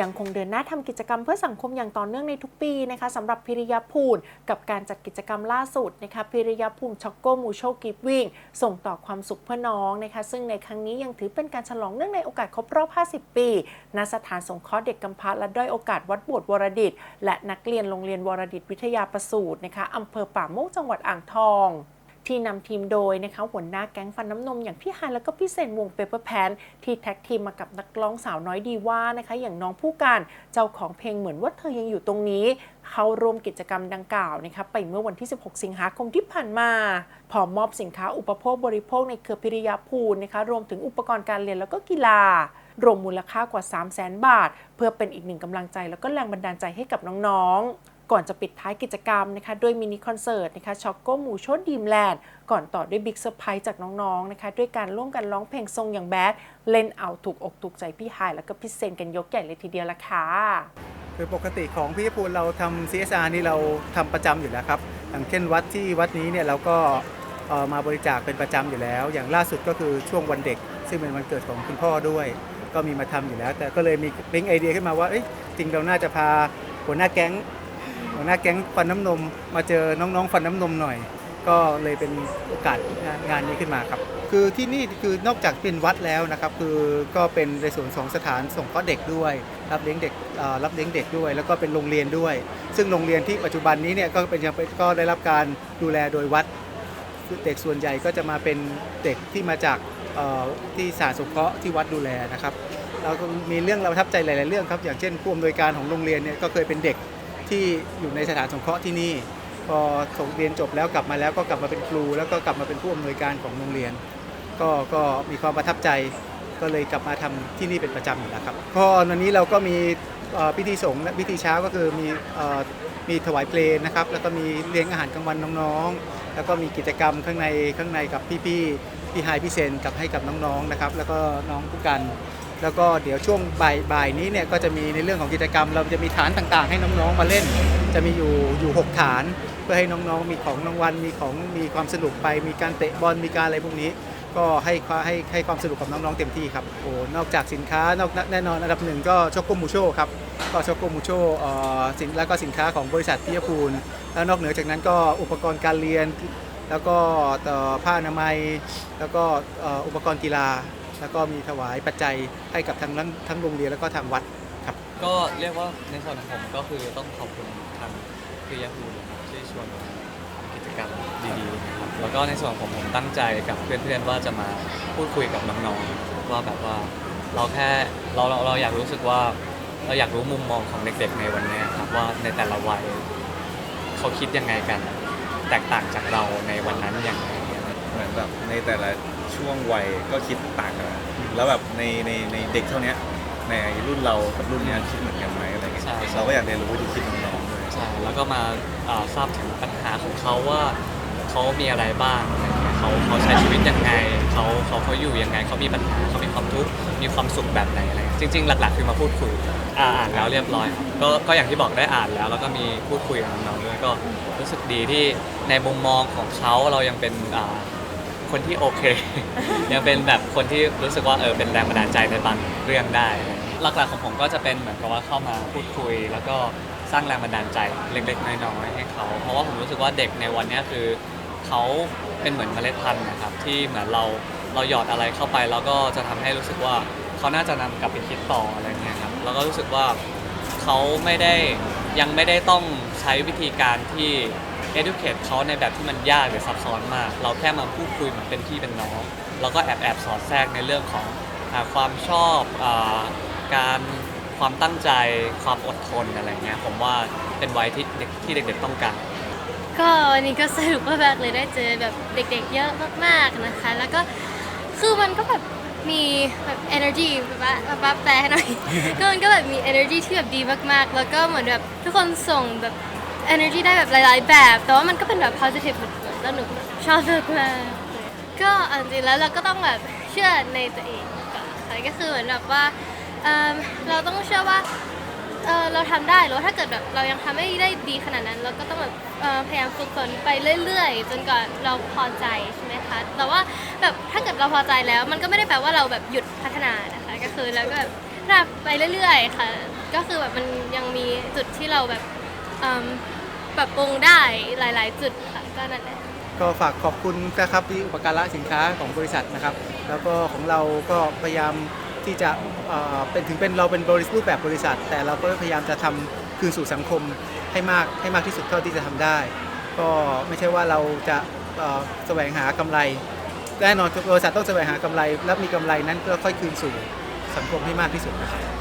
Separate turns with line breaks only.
ยังคงเดินหน้าทำกิจกรรมเพื่อสังคมอย่างต่อเนื่องในทุกปีนะคะสำหรับพิริยาภูลกับการจัดกิจกรรมล่าสุดนะคะพิริยาภูลช็อกโกมูโชกิฟวิ่งส่งต่อความสุขเพื่อน้องนะคะ ซึ่งในครั้งนี้ยังถือเป็นการฉลองเนื่องในโอกาสครบรอบ 50 ปีณสถานสงเคราะห์เด็กกำพร้าและด้อยโอกาสวัดบวชวรดิต และนักเรียนโรงเรียนวรดิตวิทยาประสูตรนะคะอำเภอป่าโมกจังหวัดอ่างทอง ที่นำทีมโดยนะคะหัวหน้าแก๊งฟันน้ำนมอย่างพี่ฮายแล้วก็พี่เซนวงเปเปอร์แพนที่แท็กทีมมากับนักร้องสาวน้อยดีว่านะคะอย่างน้องผู้การเจ้าของเพลงเหมือนว่าเธอยังอยู่ตรงนี้เขาร่วมกิจกรรมดังกล่าวนะคะไปเมื่อวันที่ 16 สิงหาคมที่ผ่านมาพร้อมมอบสินค้าอุปโภคบริโภคในเครือพิริยาภูลนะคะรวมถึงอุปกรณ์การเรียนแล้วก็กีฬารวมมูลค่ากว่า 3 0 0 0 0 0 บาท เพื่อเป็นอีกหนึ่งกำลังใจแล้วก็แรงบันดาลใจให้กับน้องๆ ก่อนจะปิดท้ายกิจกรรมนะคะด้วยมินิคอนเสิร์ตนะคะช็อกโกหมูโชดดีมแลนด์ ก่อนต่อด้วยบิ๊กเซอร์ไพรส์จากน้องๆนะคะด้วยการร่วมกันร้องเพลงทรงอย่างแบดเล่นเอาถูกอกถูกใจพี่ไฮายแล้วก็พี่เซนกันยกใหญ่เลยทีเดียวละค่ะ
คือปกติของพี่ภูลเราทำ CSR นี่เราทำประจำอยู่แล้วครับอย่างเช่นวัดที่วัดนี้เนี่ยเราก็มาบริจาคเป็นประจำอยู่แล้ว อย่างล่าสุดก็คือช่วงวันเด็ก ซึ่งเป็นวันเกิดของคุณพ่อด้วย ก็มีมาทำอยู่แล้ว แต่ก็เลยมีปิ๊งไอเดียขึ้นมาว่าจริงเราน่าจะพาหัวหน้าแก๊ง หัวหน้าแก๊งฟันน้ำนม มาเจอน้องๆฟันน้ำนมหน่อย ก็เลยเป็นโอกาสงานนี้ขึ้นมาครับ คือที่นี่คือนอกจากเป็นวัดแล้วนะครับ คือก็เป็นในส่วนของสถานส่งเคราะห์เด็กด้วยรับเลี้ยงเด็กรับเลี้ยงเด็กด้วย แล้วก็เป็นโรงเรียนด้วย ซึ่งโรงเรียนที่ปัจจุบันนี้เนี่ยก็เป็นยังก็ได้รับการดูแลโดยวัดเด็กส่วนใหญ่ก็จะมาเป็นเด็กที่มาจากที่สาสงเคราะห์ที่วัดดูแลนะครับเราก็มีเรื่องเราประทับใจหลาย ๆ เรื่องครับ อย่างเช่นผู้อำนวยการของโรงเรียนเนี่ยก็เคยเป็นเด็ก ที่อยู่ในสถานสงเคราะห์ที่นี่ พอส่งเรียนจบแล้วกลับมาแล้วก็กลับมาเป็นครู แล้วก็กลับมาเป็นผู้อำนวยการของโรงเรียน ก็ก็มีความประทับใจก็เลยกลับมาทำที่นี่เป็นประจำอยู่แล้วครับก็วันนี้เราก็มีพิธีสงฆ์พิธีเช้าก็คือมีมีถวายเพลงนะครับแล้วก็มีเลี้ยงอาหารกลางวันน้องๆ แล้วก็มีกิจกรรมข้างในข้างในกับพี่ๆพี่ไฮพี่เซนกับให้กับน้องๆนะครับแล้วก็น้องผู้กัน แล้วก็เดี๋ยวช่วงบ่ายบ่ายนี้เนี่ยก็จะมีในเรื่องของกิจกรรม เราจะมีฐานต่างๆ ให้น้องๆมาเล่น จะมีอยู่อยู่หกฐาน เพื่อให้น้องๆมีของรางวัลมีของมีความสนุกไป มีการเตะบอลมีการอะไรพวกนี้ ก็ให้ความให้ให้ความสนุกกับน้องๆเต็มที่ครับโอ้นอกจากสินค้านอกแน่นอนอันดับหนึ่งก็ช็อกโกมูโชครับก็ช็อกโกมูโชเอ่อสินแล้วก็สินค้าของบริษัทพิยภูลแล้วนอกเหนือจากนั้นก็อุปกรณ์การเรียน แล้วก็ผ้าอนามัย แล้วก็อุปกรณ์กีฬา แล้วก็มีถวายปัจจัยให้กับทั้งทั้งโรงเรียนแล้วก็ทางวัดครับ
ก็เรียกว่าในส่วนของผมก็คือต้องขอบคุณทางพิยาภูนะครับที่ชวนมาทำกิจกรรมดีๆนะครับแล้วก็ในส่วนของผมผมตั้งใจกับเพื่อนๆว่าจะมาพูดคุยกับน้องๆว่าแบบว่าเราแค่เราเราเราอยากรู้สึกว่าเราอยากรู้มุมมองของเด็กๆในวันนี้ครับว่าในแต่ละวัยเขาคิดยังไงกัน แตกต่างจากเราในวันนั้นอย่างไร เนี่ย
เหมือนแบบในแต่ละช่วงวัยก็คิดต่างกันอะแล้วแบบในในในเด็กเท่าเนี้ยในรุ่นเรากับรุ่นเนี้ยคิดเหมือนกันไหมอะไรเงี้ยเราก็อยากเรียนรู้วิธีคิดน้องๆด้วย
ใช่แล้วก็มาอ่าทราบถึงปัญหาของเขาว่าเขามีอะไรบ้างอะไรเงี้ยเขาเขาใช้ชีวิตยังไงเขาเขาเขาอยู่ยังไงเขามีปัญหาเขามีความทุกข์มีความสุขแบบไหนอะไรเงี้ยจริง ๆ หลักๆ คือมาพูดคุยอ่าอ่านแล้วเรียบร้อยครับก็ก็อย่างที่บอกได้อ่านแล้ว แล้วก็มีพูดคุยกับน้องๆด้วยก็รู้สึกดีที่ในมุมมองของเขาเรายังเป็นอ่า คนที่โอเค ยังเป็นแบบคนที่รู้สึกว่าเออเป็นแรงบันดาลใจในบางเรื่องได้ หลักๆของผมก็จะเป็นเหมือนกับว่าเข้ามาพูดคุย แล้วก็สร้างแรงบันดาลใจเล็กๆน้อยๆให้เขาเพราะว่าผมรู้สึกว่าเด็กในวันนี้คือเขาเป็นเหมือนเมล็ดพันธุ์นะครับที่เหมือนเราเราหยอดอะไรเข้าไปแล้วก็จะทำให้รู้สึกว่าเขาน่าจะนำกลับไปคิดต่ออะไรเงี้ยครับแล้วก็รู้สึกว่าเขาไม่ได้ยังไม่ได้ต้องใช้วิธีการที่ educate เขาในแบบที่มันยากหรือซับซ้อนมาก เราแค่มาพูดคุยเหมือนเป็นพี่เป็นน้อง แล้วก็แอบแอบสอดแทรกในเรื่องของอาความชอบอาการความตั้งใจความอดทนอะไรเงี้ยผมว่าเป็นวัยที่เด็กที่เด็กๆต้องการ
ก็วันนี้ก็สนุกมากๆเลยได้เจอแบบเด็กๆเยอะมากๆนะคะ แล้วก็คือมันก็แบบมีแบบ energy แบบว่าแบบว่าแปลให้หน่อย ก็มันก็แบบมี energy ที่แบบดีมากๆ แล้วก็เหมือนแบบทุกคนส่งแบบ energy ได้แบบหลาย ๆ แบบ แต่ว่ามันก็เป็นแบบ positive หมดเลยแล้วหนูก็แบบชอบมากเลยก็เอาจริงๆแล้วเราก็ต้องแบบเชื่อในตัวเองก่อนค่ะก็คือเหมือนแบบว่าเอิ่มเราต้องเชื่อว่าเออเราทำได้หรือว่าถ้าเกิดแบบเรายังทำไม่ได้ดีขนาดนั้น เราก็ต้องแบบเอ่อพยายามฝึกฝนไปเรื่อย ๆ จนกว่าเราพอใจใช่ไหมคะแต่ว่าแบบถ้าเกิดเราพอใจแล้ว มันก็ไม่ได้แปลว่าเราแบบหยุดพัฒนานะคะก็คือเราก็แบบพัฒนาไปเรื่อย ๆ ค่ะ ก็คือแบบมันยังมีจุดที่เราแบบอืม ปรับปรุงได้หลาย ๆ จุดค่ะก็นั่นแหละ
ก็ฝากขอบคุณนะครับที่อุปการะสินค้าของบริษัทนะครับ แล้วก็ของเราก็พยายามที่จะเอ่อเป็นถึงเป็นเราเป็นบริษัทรูปแบบบริษัท แต่เราก็พยายามจะทำคืนสู่สังคมให้มากให้มากที่สุดเท่าที่จะทำได้ ก็ไม่ใช่ว่าเราจะเอ่อแสวงหากำไรแน่นอนบริษัทต้องแสวงหากำไร แล้วมีกำไรนั้นก็ค่อยคืนสู่สังคมให้มากที่สุดนะครับ